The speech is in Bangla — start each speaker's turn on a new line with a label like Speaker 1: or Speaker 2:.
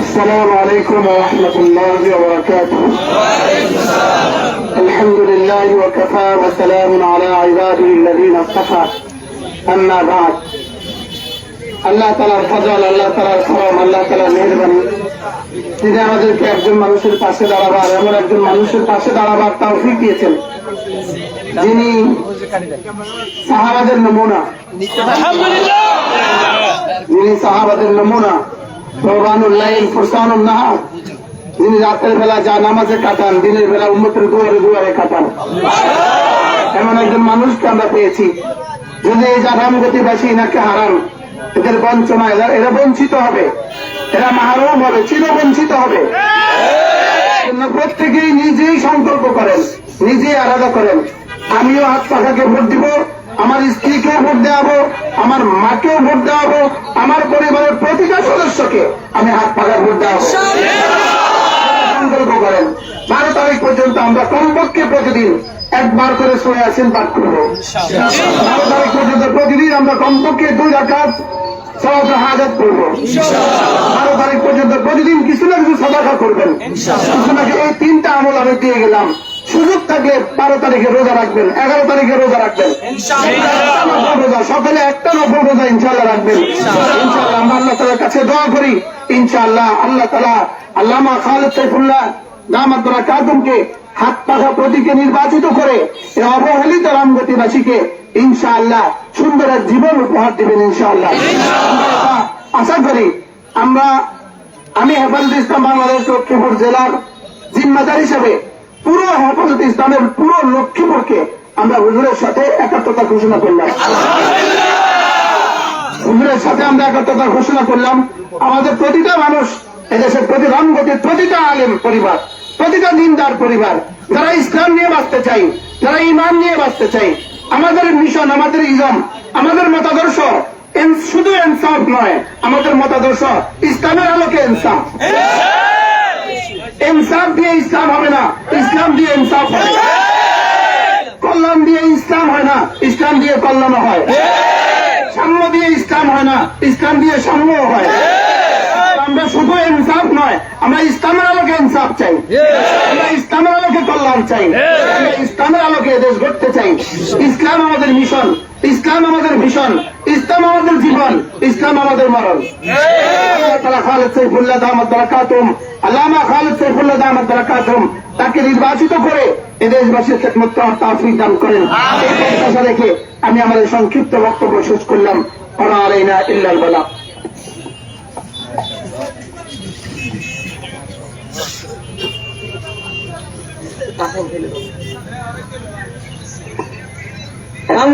Speaker 1: السلام عليكم ورحمة الله وبركاته الحمد لله وكفى وسلام على عباده الذين اصطفى أما بعد আল্লাহ তালার ফজল আল্লাহ তালার করম আল্লাহ তালার মেহরবানি তিনি আমাদেরকে একজন মানুষের পাশে দাঁড়াবার এমন একজন মানুষের পাশে দাঁড়াবার তৌফিক দিয়েছেন যিনি সাহাবাদের নমুনা যিনি সাহাবাদের নমুনা রোবানুল্লাহ ফুরসানুল নাহার। যিনি রাতের বেলা যা নামাজে কাটান, দিনের বেলা উন্মতের দুয়ারে দুয়ারে কাটান। এমন একজন মানুষকে আমরা পেয়েছি। যদি এই জাহাম গতিবাসী এনাকে হারান এদের বঞ্চনা, এরা বঞ্চিত হবে। এরা মাহরুম হবে চির বঞ্চিত হবে প্রত্যেকেই নিজেই সংকল্প করেন, নিজেই আলাদা করেন। আমিও হাত পাখাকে ভোট দিব। আমার স্ত্রীকেও ভোট দেওয়াবো, আমার মাকেও ভোট দেওয়াবো, আমার পরিবারের প্রতিটা সদস্যকে আমি হাত পাখা ভোট দেওয়াবো। করেন, বারো তারিখ পর্যন্ত আমরা কমপক্ষে প্রতিদিন একবার করে শুনে আসেন পাঠ করব। বারো তারিখ পর্যন্ত প্রতিদিন আমরা কমপক্ষে দুই রাখাত বারো তারিখ পর্যন্ত প্রতিদিন কিছু না কিছু সদাকা করবেন। কিছু না এই তিনটা আমল আমি দিয়ে গেলাম। সুযোগ থাকলে বারো তারিখে রোজা রাখবেন এগারো তারিখে রোজা রাখবেন। রোজা সকালে একটা নফল রোজা ইনশাল্লাহ রাখবেন। ইনশাল্লাহ আমরা আল্লাহ তালার কাছে দোয়া করি। ইনশাআল্লাহ আল্লাহ তালা আল্লামা খালেদ সাইফুল্লাহ দামাদ্দরা কাদুমকে হাত পাখা প্রতীকে নির্বাচিত করে অবহেলিত রামগতিবাসীকে ইনশাআল্লাহ সুন্দর এক জীবন উপহার দিবেন ইনশাআল্লাহ। আশা করি আমরা আমি হেফাজত ইসলাম বাংলাদেশ লক্ষ্মীপুর জেলার জিম্মাদার হিসেবে পুরো হেফাজত ইসলামের পুরো লক্ষ্মীপুরকে আমরা হুজুরের সাথে একাত্মতা ঘোষণা করলাম। হুজুরের সাথে আমরা একাত্মতা ঘোষণা করলাম। আমাদের প্রতিটা মানুষ এদেশের প্রতি রামগতির প্রতিটা আলেম পরিবার প্রতিটা দিনদার পরিবার যারা ইসলাম নিয়ে বাঁচতে চাই যারা ইমান নিয়ে বাঁচতে চাই আমাদের মিশন আমাদের ইজম আমাদের মতাদর্শ শুধু ইনসাফ নয় আমাদের মতাদর্শ ইসলামের আলোকে ইনসাফ ইনসাফ দিয়ে ইসলাম হবে না ইসলাম দিয়ে ইনসাফ হবে কল্যাণ দিয়ে ইসলাম হয় না, ইসলাম দিয়ে কল্যাণ হয়। সাম্য দিয়ে ইসলাম হয় না, ইসলাম দিয়ে সাম্য হয়। আমরা শুধু ইনসাফ নয়, আমরা ইসলামের আলোকে ইনসাফ চাই। আমরা ইসলামের আলোকে কল্যাণ চাই। আমরা ইসলামের আলোকে দেশ গড়তে চাই। ইসলাম আমাদের মিশন, ইসলাম আমাদের ভীষণ, ইসলাম আমাদের জীবন, ইসলাম আমাদের মরণ। খালেদ সাইফুল্লাহ দামাত বারাকাতুম। আল্লামা খালেদ সাইফুল্লাহ দামাত বারাকাতুম। তাকে নির্বাচিত করে এ দেশবাসীর খেদমত তাফিক দান করেন। এই প্রত্যাশা রেখে আমি আমার সংক্ষিপ্ত বক্তব্য শেষ করলাম। ওরা আলাইনা